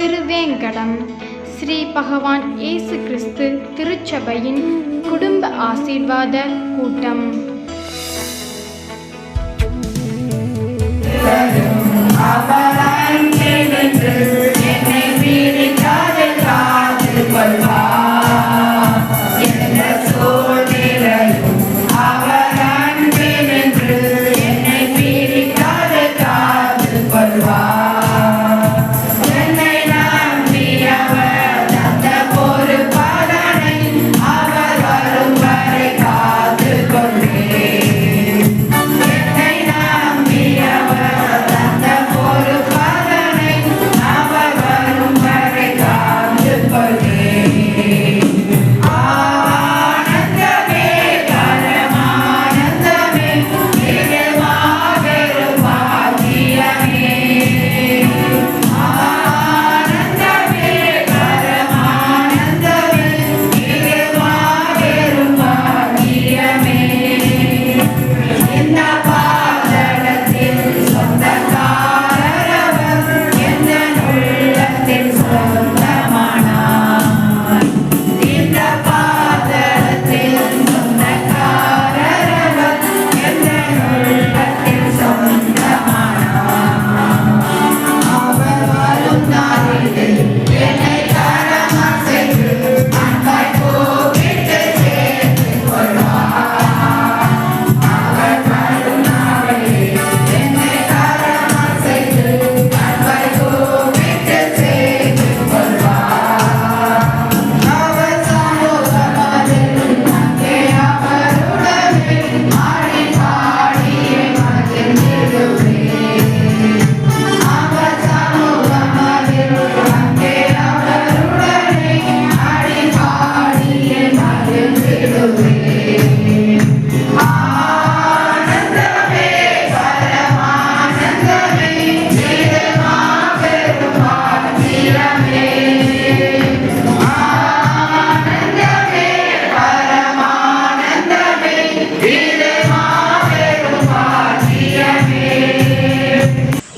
திருவேங்கடம். ஸ்ரீ பகவான் இயேசு கிறிஸ்து திருச்சபையின் குடும்ப ஆசீர்வாத கூட்டம்.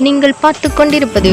நீங்கள் பார்த்து கொண்டிருப்பது